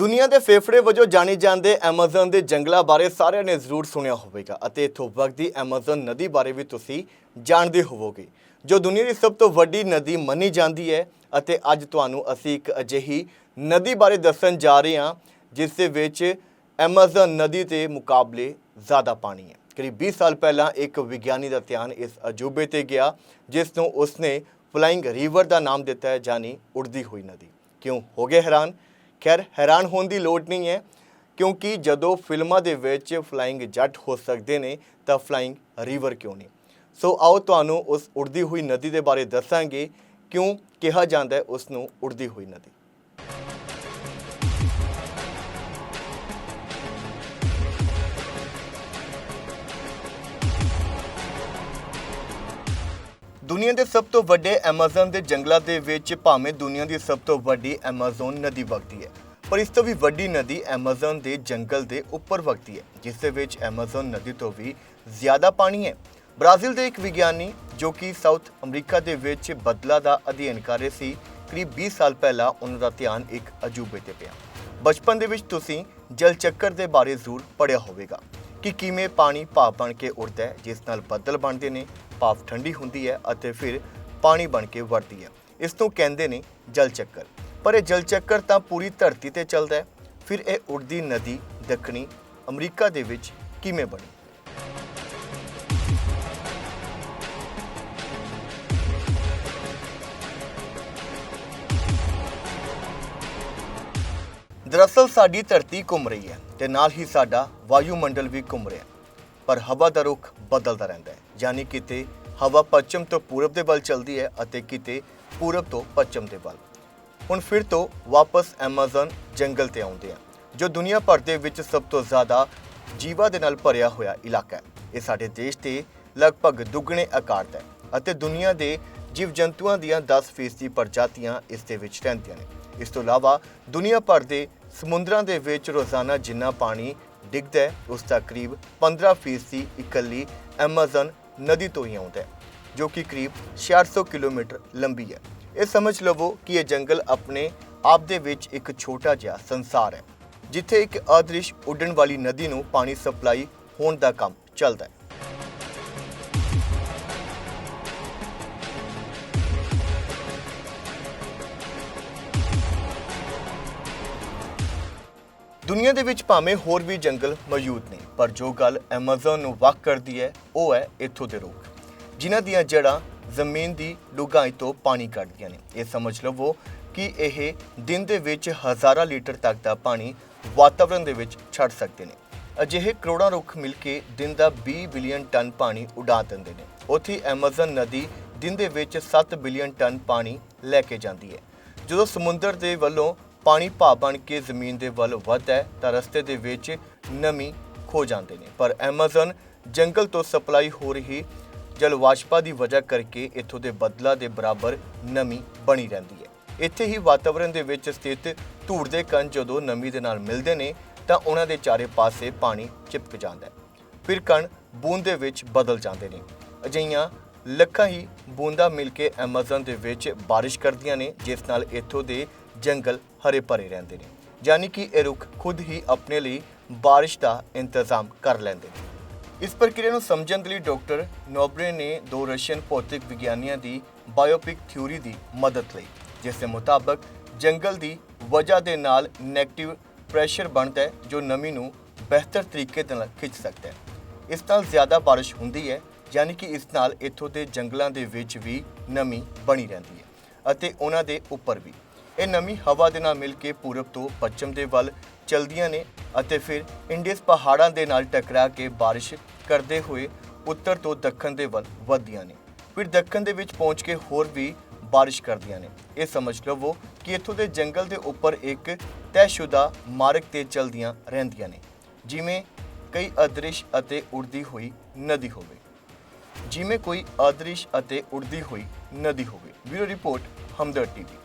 ਦੁਨੀਆ ਦੇ ਫੇਫੜੇ ਵਜੋਂ ਜਾਣੇ ਜਾਂਦੇ ਐਮਾਜ਼ਨ ਦੇ ਜੰਗਲਾਂ ਬਾਰੇ ਸਾਰਿਆਂ ਨੇ ਜ਼ਰੂਰ ਸੁਣਿਆ ਹੋਵੇਗਾ ਅਤੇ ਇੱਥੋਂ ਵਗਦੀ ਐਮਾਜ਼ਨ ਨਦੀ ਬਾਰੇ ਵੀ ਤੁਸੀਂ ਜਾਣਦੇ ਹੋਵੋਗੇ। ਜੋ ਦੁਨੀਆ ਦੀ ਸਭ ਤੋਂ ਵੱਡੀ ਨਦੀ ਮੰਨੀ ਜਾਂਦੀ ਹੈ ਅਤੇ ਅੱਜ ਤੁਹਾਨੂੰ ਅਸੀਂ ਇੱਕ ਅਜਿਹੀ ਨਦੀ ਬਾਰੇ ਦੱਸਣ ਜਾ ਰਹੇ ਹਾਂ, ਜਿਸ ਦੇ ਵਿੱਚ ਐਮਾਜ਼ਨ ਨਦੀ ਦੇ ਮੁਕਾਬਲੇ ਜ਼ਿਆਦਾ ਪਾਣੀ ਹੈ। ਕਰੀਬ 20 ਸਾਲ ਪਹਿਲਾਂ ਇੱਕ ਵਿਗਿਆਨੀ ਦਾ ਧਿਆਨ ਇਸ ਅਜੂਬੇ ਤੇ ਗਿਆ, ਜਿਸ ਨੂੰ ਉਸਨੇ ਫਲਾਇੰਗ ਰਿਵਰ ਦਾ ਨਾਮ ਦਿੱਤਾ ਹੈ ਜਾਨੀ ਉੜਦੀ ਹੋਈ ਨਦੀ। ਕਿਉਂ? ਹੋ ਗਏ ਹੈਰਾਨ? ਖੈਰ, ਹੈਰਾਨ ਹੋਣ ਦੀ ਲੋੜ ਨਹੀਂ ਹੈ, ਕਿਉਂਕਿ ਜਦੋਂ ਫਿਲਮਾਂ ਦੇ ਵਿੱਚ ਫਲਾਈਂਗ ਜੱਟ ਹੋ ਸਕਦੇ ਨੇ, ਤਾਂ ਫਲਾਈਂਗ ਰਿਵਰ ਕਿਉਂ ਨਹੀਂ? ਸੋ ਆਓ ਤੁਹਾਨੂੰ ਉਸ ਉੜਦੀ ਹੋਈ ਨਦੀ ਦੇ ਬਾਰੇ ਦੱਸਾਂਗੇ, ਕਿਉਂ ਕਿਹਾ ਜਾਂਦਾ ਹੈ ਉਸ ਨੂੰ ਉੜਦੀ ਹੋਈ ਨਦੀ? ਦੁਨੀਆ ਦੇ ਸਭ ਤੋਂ ਵੱਡੇ ਐਮਾਜ਼ਨ ਦੇ ਜੰਗਲਾਂ ਦੇ ਵਿੱਚ ਭਾਵੇਂ ਦੁਨੀਆ ਦੀ ਸਭ ਤੋਂ ਵੱਡੀ ਐਮਾਜ਼ਨ ਨਦੀ ਵਗਦੀ ਹੈ, ਪਰ ਇਸ ਤੋਂ ਵੀ ਵੱਡੀ ਨਦੀ ਐਮਾਜ਼ਨ ਦੇ ਜੰਗਲ ਦੇ ਉੱਪਰ ਵਗਦੀ ਹੈ, ਜਿਸ ਦੇ ਵਿੱਚ ਐਮਾਜ਼ਨ ਨਦੀ ਤੋਂ ਵੀ ਜ਼ਿਆਦਾ ਪਾਣੀ ਹੈ। ਬ੍ਰਾਜ਼ੀਲ ਦੇ ਇੱਕ ਵਿਗਿਆਨੀ ਜੋ ਕਿ ਸਾਊਥ ਅਮਰੀਕਾ ਦੇ ਵਿੱਚ ਬਦਲਾ ਦਾ ਅਧਿਐਨ ਕਰ ਰਹੇ ਸੀ, ਕਰੀਬ 20 ਸਾਲ ਪਹਿਲਾਂ ਉਹਨਾਂ ਦਾ ਧਿਆਨ ਇੱਕ ਅਜੂਬੇ ਤੇ ਪਿਆ। ਬਚਪਨ ਦੇ ਵਿੱਚ ਤੁਸੀਂ ਜਲ ਚੱਕਰ ਦੇ ਬਾਰੇ ਜ਼ਰੂਰ ਪੜ੍ਹਿਆ ਹੋਵੇਗਾ ਕਿ ਕਿਵੇਂ ਪਾਣੀ ਭਾਪ ਬਣ ਕੇ ਉੱਡਦਾ ਹੈ, ਜਿਸ ਨਾਲ ਬੱਦਲ ਬਣਦੇ ਨੇ ਭਾਫ ਠੰਡੀ ਹੁੰਦੀ ਹੈ ਅਤੇ ਫਿਰ ਪਾਣੀ ਬਣ ਕੇ ਵਰਦੀ ਹੈ। ਇਸ ਨੂੰ ਕਹਿੰਦੇ ਨੇ ਜਲ ਚੱਕਰ। ਪਰ ਇਹ ਜਲ ਚੱਕਰ ਤਾਂ ਪੂਰੀ ਧਰਤੀ ਤੇ ਚੱਲਦਾ ਹੈ। ਫਿਰ ਇਹ ਉੱਡਦੀ ਨਦੀ ਦੱਖਣੀ ਅਮਰੀਕਾ ਦੇ ਵਿੱਚ ਕਿਵੇਂ ਬਣੀ? ਦਰਅਸਲ ਸਾਡੀ ਧਰਤੀ ਘੁੰਮ ਰਹੀ ਹੈ ਤੇ ਨਾਲ ਹੀ ਸਾਡਾ ਵਾਯੂਮੰਡਲ ਵੀ ਘੁੰਮ ਰਿਹਾ ਪਰ ਹਵਾ ਦਾ ਰੁਖ ਬਦਲਦਾ ਰਹਿੰਦਾ ਹੈ। ਯਾਨੀ ਕਿਤੇ ਹਵਾ ਪੱਛਮ ਤੋਂ ਪੂਰਬ ਦੇ ਵੱਲ ਚੱਲਦੀ ਹੈ ਅਤੇ ਕਿਤੇ ਪੂਰਬ ਤੋਂ ਪੱਛਮ ਦੇ ਵੱਲ। ਹੁਣ ਫਿਰ ਤੋਂ ਵਾਪਸ ਐਮਾਜ਼ਨ ਜੰਗਲ ਤੇ ਆਉਂਦੇ ਆ, ਜੋ ਦੁਨੀਆ ਭਰ ਦੇ ਵਿੱਚ ਸਭ ਤੋਂ ਜ਼ਿਆਦਾ ਜੀਵਾਂ ਦੇ ਨਾਲ ਭਰਿਆ ਹੋਇਆ ਇਲਾਕਾ ਹੈ। ਇਹ ਸਾਡੇ ਦੇਸ਼ ਦੇ ਲਗਭਗ ਦੁੱਗਣੇ ਆਕਾਰ ਦਾ ਹੈ ਅਤੇ ਦੁਨੀਆ ਦੇ ਜੀਵ ਜੰਤੂਆਂ ਦੀਆਂ 10% ਪ੍ਰਜਾਤੀਆਂ ਇਸ ਦੇ ਵਿੱਚ ਰਹਿੰਦੀਆਂ ਨੇ। ਇਸ ਤੋਂ ਇਲਾਵਾ ਦੁਨੀਆ ਭਰ ਦੇ ਸਮੁੰਦਰਾਂ ਦੇ ਵਿੱਚ ਰੋਜ਼ਾਨਾ ਜਿੰਨਾ ਪਾਣੀ ਡਿੱਗਦਾ ਹੈ, ਉਸ ਦਾ ਕਰੀਬ 15% ਇਕੱਲੀ ਐਮਾਜ਼ਨ ਨਦੀ ਤੋਂ ਹੀ ਆਉਂਦਾ ਹੈ, ਜੋ ਕਿ ਕਰੀਬ 600 ਕਿਲੋਮੀਟਰ ਲੰਬੀ ਹੈ। ਇਹ ਸਮਝ ਲਵੋ ਕਿ ਇਹ ਜੰਗਲ ਆਪਣੇ ਆਪ ਦੇ ਵਿੱਚ ਇੱਕ ਛੋਟਾ ਜਿਹਾ ਸੰਸਾਰ ਹੈ, ਜਿੱਥੇ ਇੱਕ ਅਦ੍ਰਿਸ਼ ਉੱਡਣ ਵਾਲੀ ਨਦੀ ਨੂੰ ਪਾਣੀ ਸਪਲਾਈ ਹੋਣ ਦਾ ਕੰਮ ਚੱਲਦਾ ਹੈ। ਦੁਨੀਆ ਦੇ ਵਿੱਚ ਭਾਵੇਂ ਹੋਰ ਵੀ ਜੰਗਲ ਮੌਜੂਦ ਨੇ, ਪਰ ਜੋ ਗੱਲ ਐਮਾਜ਼ਨ ਨੂੰ ਵੱਖ ਕਰਦੀ ਹੈ, ਉਹ ਹੈ ਇੱਥੋਂ ਦੇ ਰੁੱਖ ਜਿਨ੍ਹਾਂ ਦੀਆਂ ਜੜ੍ਹਾਂ ਜ਼ਮੀਨ ਦੀ ਡੂੰਘਾਈ ਤੋਂ ਪਾਣੀ ਕੱਢਦੀਆਂ ਨੇ। ਇਹ ਸਮਝ ਲਵੋ ਕਿ ਇਹ ਦਿਨ ਦੇ ਵਿੱਚ ਹਜ਼ਾਰਾਂ ਲੀਟਰ ਤੱਕ ਦਾ ਪਾਣੀ ਵਾਤਾਵਰਣ ਦੇ ਵਿੱਚ ਛੱਡ ਸਕਦੇ ਨੇ। ਅਜਿਹੇ ਕਰੋੜਾਂ ਰੁੱਖ ਮਿਲ ਕੇ ਦਿਨ ਦਾ 20 ਬਿਲੀਅਨ ਟਨ ਪਾਣੀ ਉਡਾ ਦਿੰਦੇ ਨੇ। ਉੱਥੇ ਐਮਾਜ਼ਨ ਨਦੀ ਦਿਨ ਦੇ ਵਿੱਚ 7 ਬਿਲੀਅਨ ਟਨ ਪਾਣੀ ਲੈ ਕੇ ਜਾਂਦੀ ਹੈ। ਜਦੋਂ ਸਮੁੰਦਰ ਦੇ ਵੱਲੋਂ ਪਾਣੀ ਭਾਪ ਬਣ ਕੇ ਜ਼ਮੀਨ ਦੇ ਵੱਲ ਵੱਧਦਾ ਹੈ ਤਾਂ ਰਸਤੇ ਦੇ ਵਿੱਚ ਨਮੀ ਖੋ ਜਾਂਦੇ ਨੇ। ਪਰ ਐਮਾਜ਼ਨ ਜੰਗਲ ਤੋਂ ਸਪਲਾਈ ਹੋ ਰਹੀ ਜਲ ਵਾਸ਼ਪਾ ਦੀ ਵਜ੍ਹਾ ਕਰਕੇ ਇੱਥੋਂ ਦੇ ਬਦਲਾ ਦੇ ਬਰਾਬਰ ਨਮੀ ਬਣੀ ਰਹਿੰਦੀ ਹੈ। ਇੱਥੇ ਹੀ ਵਾਤਾਵਰਣ ਦੇ ਵਿੱਚ ਸਥਿਤ ਧੂੜ ਦੇ ਕਣ ਜਦੋਂ ਨਮੀ ਦੇ ਨਾਲ ਮਿਲਦੇ ਨੇ ਤਾਂ ਉਹਨਾਂ ਦੇ ਚਾਰੇ ਪਾਸੇ ਪਾਣੀ ਚਿਪਕ ਜਾਂਦਾ ਹੈ। ਫਿਰ ਕਣ ਬੂੰਦ ਦੇ ਵਿੱਚ ਬਦਲ ਜਾਂਦੇ ਨੇ। ਅਜਿਹੀਆਂ ਲੱਖਾਂ ਹੀ ਬੂੰਦਾਂ ਮਿਲ ਕੇ ਐਮਾਜ਼ਨ ਦੇ ਵਿੱਚ ਬਾਰਿਸ਼ ਕਰਦੀਆਂ ਨੇ, ਜਿਸ ਨਾਲ ਇੱਥੋਂ ਦੇ ਜੰਗਲ ਹਰੇ ਭਰੇ ਰਹਿੰਦੇ ਨੇ, ਯਾਨੀ ਕਿ ਇਹ ਰੁੱਖ ਖੁਦ ਹੀ ਆਪਣੇ ਲਈ ਬਾਰਿਸ਼ ਦਾ ਇੰਤਜ਼ਾਮ ਕਰ ਲੈਂਦੇ ਨੇ। ਇਸ ਪ੍ਰਕਿਰਿਆ ਨੂੰ ਸਮਝਣ ਦੇ ਲਈ ਡਾਕਟਰ ਨੋਬਰੇ ਨੇ ਦੋ ਰਸ਼ੀਅਨ ਭੌਤਿਕ ਵਿਗਿਆਨੀਆਂ ਦੀ ਬਾਇਓਪਿਕ ਥਿਊਰੀ ਦੀ ਮਦਦ ਲਈ, ਜਿਸ ਦੇ ਮੁਤਾਬਕ ਜੰਗਲ ਦੀ ਵਜ੍ਹਾ ਦੇ ਨਾਲ ਨੈਗੇਟਿਵ ਪ੍ਰੈਸ਼ਰ ਬਣਦਾ ਹੈ, ਜੋ ਨਮੀ ਨੂੰ ਬਿਹਤਰ ਤਰੀਕੇ ਦੇ ਨਾਲ ਖਿੱਚ ਸਕਦਾ ਹੈ। ਇਸ ਨਾਲ ਜ਼ਿਆਦਾ ਬਾਰਿਸ਼ ਹੁੰਦੀ ਹੈ, ਯਾਨੀ ਕਿ ਇਸ ਨਾਲ ਇੱਥੋਂ ਦੇ ਜੰਗਲਾਂ ਦੇ ਵਿੱਚ ਵੀ ਨਮੀ ਬਣੀ ਰਹਿੰਦੀ ਹੈ ਅਤੇ ਉਹਨਾਂ ਦੇ ਉੱਪਰ ਵੀ। ਇਹ ਨਮੀ ਹਵਾ ਦੇ ਨਾਲ ਮਿਲ ਕੇ ਪੂਰਬ ਤੋਂ ਪੱਛਮ ਦੇ ਵੱਲ ਚਲਦੀਆਂ ਨੇ ਅਤੇ ਫਿਰ ਇੰਡੀਅਸ ਪਹਾੜਾਂ ਦੇ ਨਾਲ ਟਕਰਾ ਕੇ ਬਾਰਿਸ਼ ਕਰਦੇ ਹੋਏ ਉੱਤਰ ਤੋਂ ਦੱਖਣ ਦੇ ਵੱਲ ਵਧਦੀਆਂ ਨੇ। ਫਿਰ ਦੱਖਣ ਦੇ ਵਿੱਚ ਪਹੁੰਚ ਕੇ ਹੋਰ ਵੀ ਬਾਰਿਸ਼ ਕਰਦੀਆਂ ਨੇ। ਇਹ ਸਮਝ ਲਵੋ ਕਿ ਇੱਥੋਂ ਦੇ ਜੰਗਲ ਦੇ ਉੱਪਰ ਇੱਕ ਤੈਅਸ਼ੁਦਾ ਮਾਰਗ ਤੇ ਚਲਦੀਆਂ ਰਹਿੰਦੀਆਂ ਨੇ, ਜਿਵੇਂ ਕਈ ਅਦ੍ਰਿਸ਼ ਅਤੇ ਉੜਦੀ ਹੋਈ ਨਦੀ ਹੋਵੇ। ਜਿਵੇਂ ਕੋਈ ਅਦ੍ਰਿਸ਼ ਅਤੇ ਉੜਦੀ ਹੋਈ ਨਦੀ ਹੋਵੇ। Bureau report Hamdard TV.